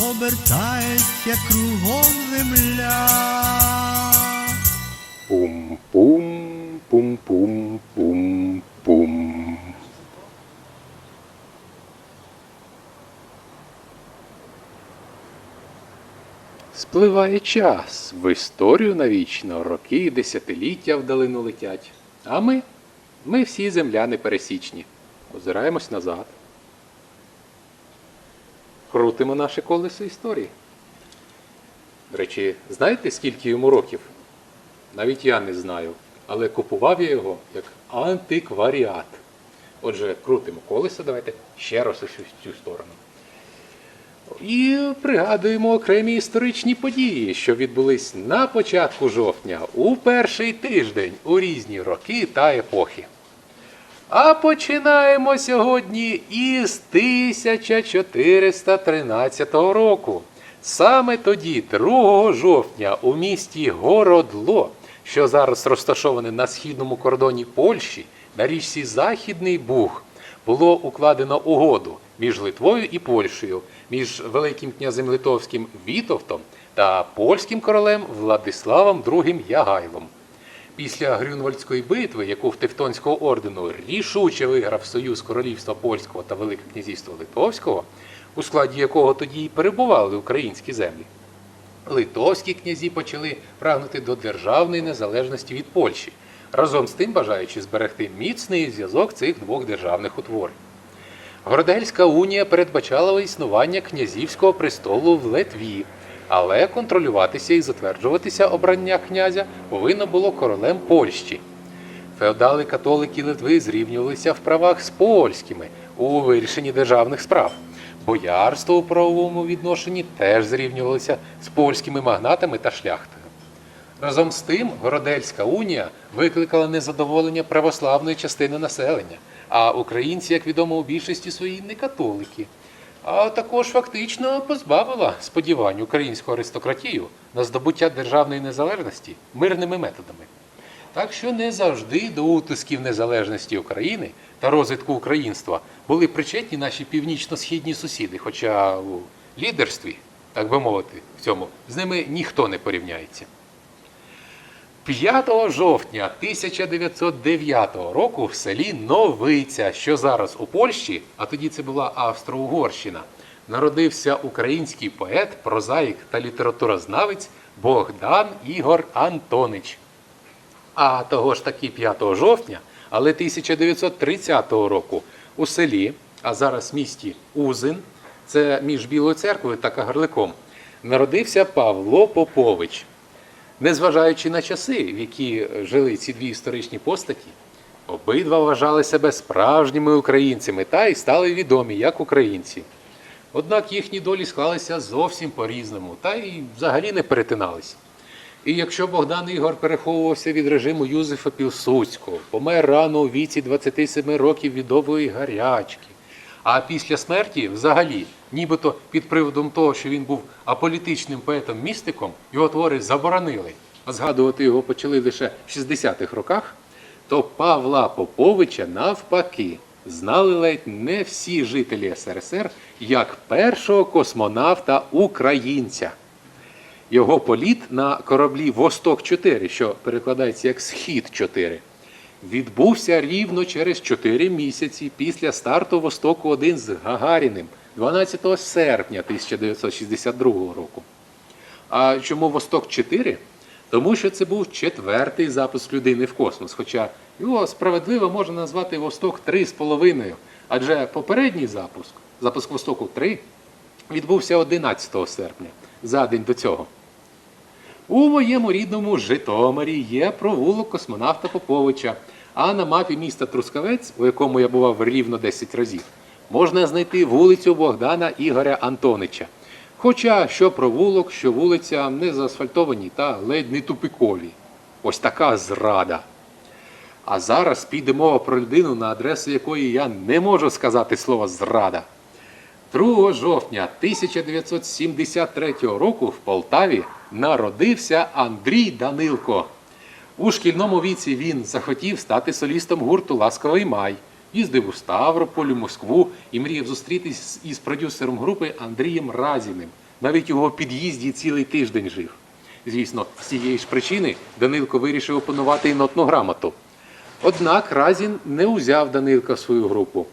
обертається кругом земля. Пум-пум, пум-пум, пум-пум. Спливає час, в історію навічно роки і десятиліття вдалину летять. А ми, ми всі земляни пересічні. Озираємось назад. Крутимо наше колесо історії. До речі, знаєте, скільки йому років? Навіть я не знаю, але купував я його як антикваріат. Отже, крутимо колесо, давайте ще раз в цю сторону. І пригадуємо окремі історичні події, що відбулись на початку жовтня, у перший тиждень, у різні роки та епохи. А починаємо сьогодні із 1413 року. Саме тоді, 2 жовтня, у місті Городло, що зараз розташоване на східному кордоні Польщі, на річці Західний Буг, було укладено угоду між Литвою і Польщею, між Великим князем Литовським Вітовтом та польським королем Владиславом II Ягайлом. Після Грюнвальдської битви, яку в Тевтонського ордену рішуче виграв союз Королівства Польського та Велике князівства Литовського, у складі якого тоді й перебували українські землі, литовські князі почали прагнути до державної незалежності від Польщі, разом з тим бажаючи зберегти міцний зв'язок цих двох державних утворень. Городельська унія передбачала існування князівського престолу в Литві, але контролюватися і затверджуватися обрання князя повинно було королем Польщі. Феодали католики Литви зрівнювалися в правах з польськими у вирішенні державних справ. Боярство у правовому відношенні теж зрівнювалося з польськими магнатами та шляхтою. Разом з тим, Городельська унія викликала незадоволення православної частини населення, а українці, як відомо, у більшості своїй не католики. А також фактично позбавила сподівань українську аристократію на здобуття державної незалежності мирними методами. Так що не завжди до утисків незалежності України та розвитку українства були причетні наші північно-східні сусіди, хоча у лідерстві, так би мовити, в цьому з ними ніхто не порівняється. 5 жовтня 1909 року в селі Новиця, що зараз у Польщі, а тоді це була Австро-Угорщина, народився український поет, прозаїк та літературознавець Богдан Ігор Антонич. А того ж таки 5 жовтня, але 1930 року у селі, а зараз місті Узин, це між Білою церквою та Кагарликом, народився Павло Попович. Незважаючи на часи, в які жили ці дві історичні постаті, обидва вважали себе справжніми українцями та й стали відомі як українці. Однак їхні долі склалися зовсім по-різному та й взагалі не перетинались. І якщо Богдан Ігор переховувався від режиму Юзефа Пілсудського, помер рано у віці 27 років від довгої гарячки, а після смерті, взагалі, нібито під приводом того, що він був аполітичним поетом-містиком, його твори заборонили, а згадувати його почали лише в 60-х роках, то Павла Поповича навпаки знали ледь не всі жителі СРСР як першого космонавта українця. Його політ на кораблі Восток 4, що перекладається як Схід 4, відбувся рівно через 4 місяці після старту Востоку 1 з Гагаріним 12 серпня 1962 року. А чому Восток 4? Тому що це був четвертий запуск людини в космос. Хоча його справедливо можна назвати Восток 3,5. Адже попередній запуск, запуск Востоку 3, відбувся 11 серпня, за день до цього. У моєму рідному Житомирі є провулок космонавта Поповича, а на мапі міста Трускавець, у якому я бував рівно 10 разів, можна знайти вулицю Богдана Ігоря Антонича. Хоча що провулок, що вулиця не заасфальтовані та ледь не тупикові. Ось така зрада. А зараз піде мова про людину, на адресу якої я не можу сказати слово зрада. 2 жовтня 1973 року в Полтаві народився Андрій Данилко. У шкільному віці він захотів стати солістом гурту Ласковий май. Їздив у Ставрополь, Москву і мріяв зустрітись із продюсером групи Андрієм Разіним. Навіть його під'їзді цілий тиждень жив. Звісно, з цієї ж причини Данилко вирішив опанувати і нотну грамоту. Однак Разін не узяв Данилка в свою групу.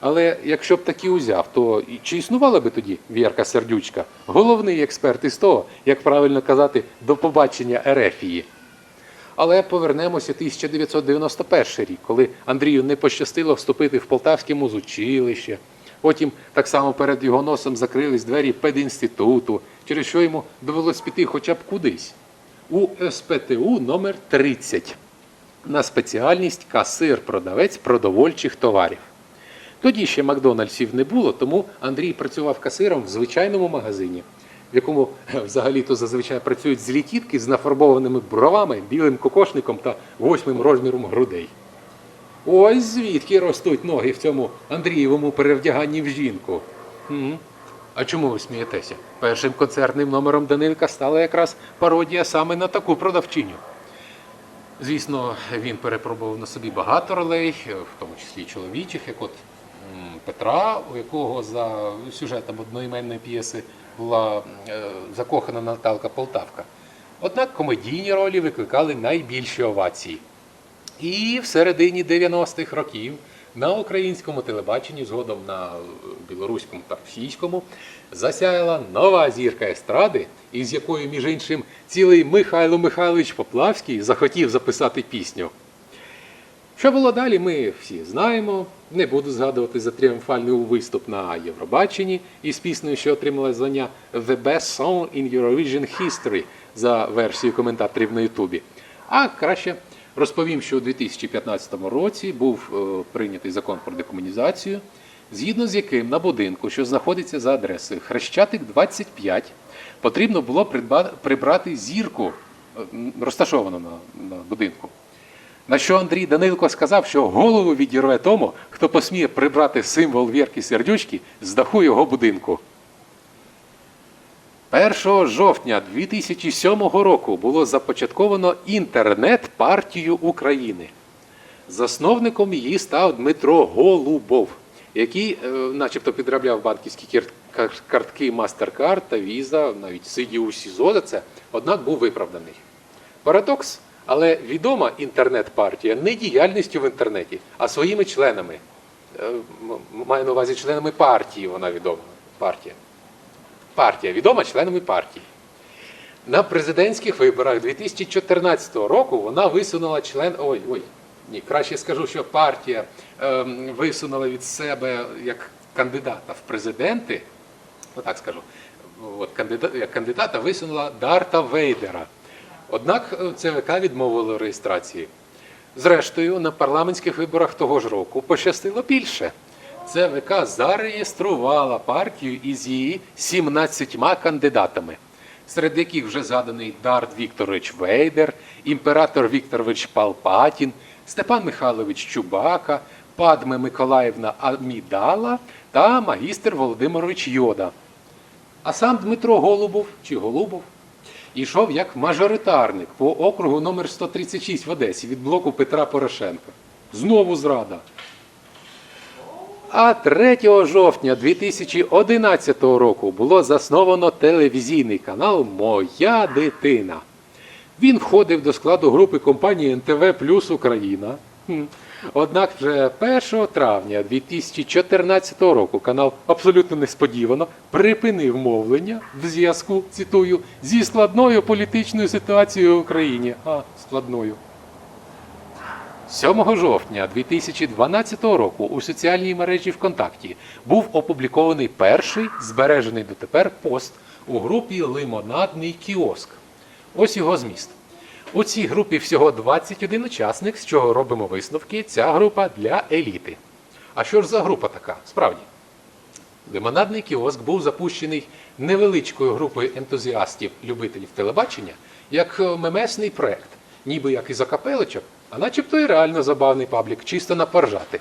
Але якщо б таки узяв, то чи існувала би тоді Вірка Сердючка, головний експерт із того, як правильно казати, до побачення Ерефії. Але повернемося 1991 рік, коли Андрію не пощастило вступити в Полтавське музучилище. Потім так само перед його носом закрились двері педінституту, через що йому довелось піти хоча б кудись. У СПТУ номер 30 на спеціальність касир-продавець продовольчих товарів. Тоді ще Макдональдсів не було, тому Андрій працював касиром в звичайному магазині, в якому е, взагалі-то зазвичай працюють злі тітки з нафарбованими бровами, білим кокошником та восьмим розміром грудей. Ось звідки ростуть ноги в цьому Андрієвому перевдяганні в жінку. А чому ви смієтеся? Першим концертним номером Данилка стала якраз пародія саме на таку продавчиню. Звісно, він перепробував на собі багато ролей, в тому числі чоловічих, як от Петра, у якого за сюжетом одноіменної п'єси була е, закохана Наталка Полтавка. Однак комедійні ролі викликали найбільші овації. І в середині 90-х років на українському телебаченні, згодом на білоруському та російському, засяяла нова зірка естради, із якою, між іншим, цілий Михайло Михайлович Поплавський захотів записати пісню. Що було далі, ми всі знаємо. Не буду згадувати за тріумфальний виступ на Євробаченні із піснею, що отримала звання The Best Song in Eurovision History за версією коментаторів на Ютубі. А краще розповім, що у 2015 році був е, прийнятий закон про декомунізацію, згідно з яким на будинку, що знаходиться за адресою Хрещатик 25, потрібно було придба- прибрати зірку, е, розташовану на будинку. На що Андрій Данилко сказав, що голову відірве тому, хто посміє прибрати символ Вірки Сердючки з даху його будинку. 1 жовтня 2007 року було започатковано інтернет-партію України. Засновником її став Дмитро Голубов, який, е, начебто, підробляв банківські картки MasterCard та Visa, навіть сидів у СІЗО за це, однак був виправданий. Парадокс, але відома інтернет-партія не діяльністю в інтернеті, а своїми членами. Е, Маю на увазі членами партії, вона відома. Партія. Партія відома членами партії. На президентських виборах 2014 року вона висунула член. Ой, ой, ні, краще скажу, що партія ем, висунула від себе як кандидата в президенти. Отак скажу. От, кандидата, як кандидата висунула Дарта Вейдера. Однак е, ЦВК відмовило реєстрації. Зрештою, на парламентських виборах того ж року пощастило більше. ЦВК зареєструвала партію із її 17 кандидатами, серед яких вже згаданий Дарт Вікторович Вейдер, імператор Вікторович Палпатін, Степан Михайлович Чубака, Падме Миколаївна Амідала та магістр Володимирович Йода. А сам Дмитро Голубов чи Голубов йшов як мажоритарник по округу номер 136 в Одесі від блоку Петра Порошенка. Знову зрада. А 3 жовтня 2011 року було засновано телевізійний канал Моя дитина. Він входив до складу групи компанії НТВ Плюс Україна. Однак вже 1 травня 2014 року канал абсолютно несподівано припинив мовлення в зв'язку, цитую, зі складною політичною ситуацією в Україні. А, складною. 7 жовтня 2012 року у соціальній мережі ВКонтакті був опублікований перший збережений дотепер пост у групі Лимонадний кіоск. Ось його зміст. У цій групі всього 21 учасник, з чого робимо висновки. Ця група для еліти. А що ж за група така? Справді. Лимонадний кіоск був запущений невеличкою групою ентузіастів, любителів телебачення, як е, мемесний проект, ніби як із акапелочок, а начебто і реально забавний паблік, чисто на поржати.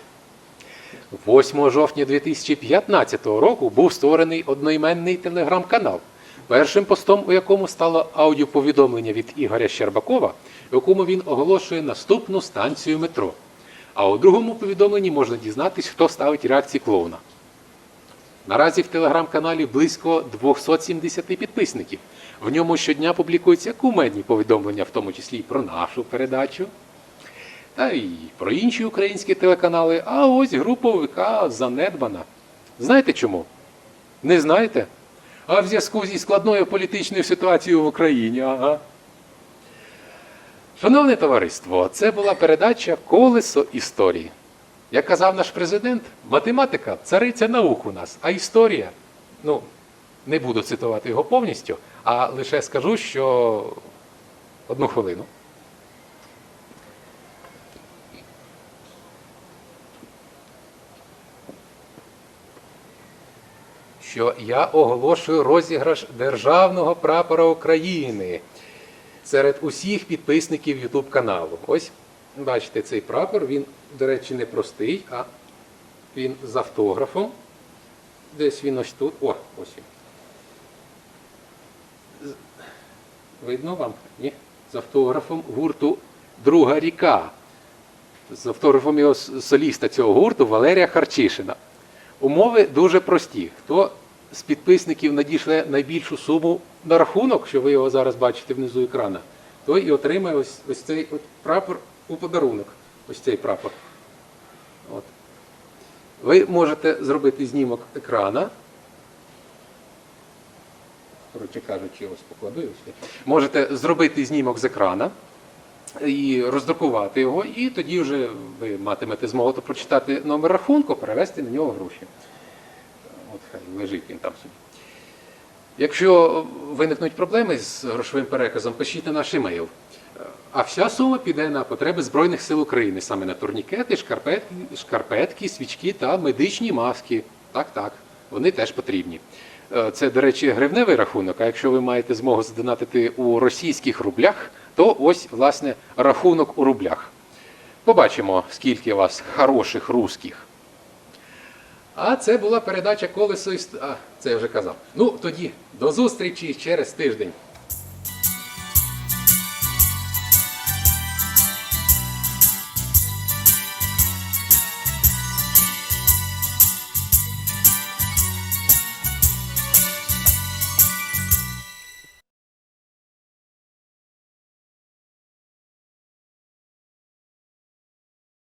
8 жовтня 2015 року був створений одноіменний телеграм-канал, першим постом у якому стало аудіоповідомлення від Ігоря Щербакова, в якому він оголошує наступну станцію метро. А у другому повідомленні можна дізнатись, хто ставить реакції клоуна. Наразі в телеграм-каналі близько 270 підписників. В ньому щодня публікуються кумедні повідомлення, в тому числі і про нашу передачу, та й про інші українські телеканали. А ось група ВК занедбана. Знаєте чому? Не знаєте? А в зв'язку зі складною політичною ситуацією в Україні. Ага. Шановне товариство, це була передача Колесо історії. Як казав наш президент, математика цариця наук у нас, а історія. Ну, не буду цитувати його повністю, а лише скажу, що одну хвилину. Що я оголошую розіграш державного прапора України серед усіх підписників YouTube каналу. Ось бачите цей прапор. Він, до речі, не простий, а він з автографом. Десь він ось тут. О, ось він. Видно вам? Ні? З автографом гурту Друга ріка. З автографом його соліста цього гурту Валерія Харчишина. Умови дуже прості. Хто з підписників надійшле найбільшу суму на рахунок, що ви його зараз бачите внизу екрана, той і отримає ось, ось цей от прапор у подарунок. Ось цей прапор. От. Ви можете зробити знімок екрана. Коротше кажучи, ось покладу. Можете зробити знімок з екрана і роздрукувати його, і тоді вже ви матимете змогу прочитати номер рахунку, перевести на нього гроші. Лежить він там собі. Якщо виникнуть проблеми з грошовим переказом, пишіть на наш емейл. А вся сума піде на потреби Збройних сил України, саме на турнікети, шкарпетки, шкарпетки, свічки та медичні маски. Так, так, вони теж потрібні. Е, Це, до речі, гривневий рахунок. А якщо ви маєте змогу задонатити у російських рублях, то ось, власне, рахунок у рублях. Побачимо, скільки у вас хороших русських. А це була передача колесо іст... А, це я вже казав. Ну, тоді до зустрічі через тиждень.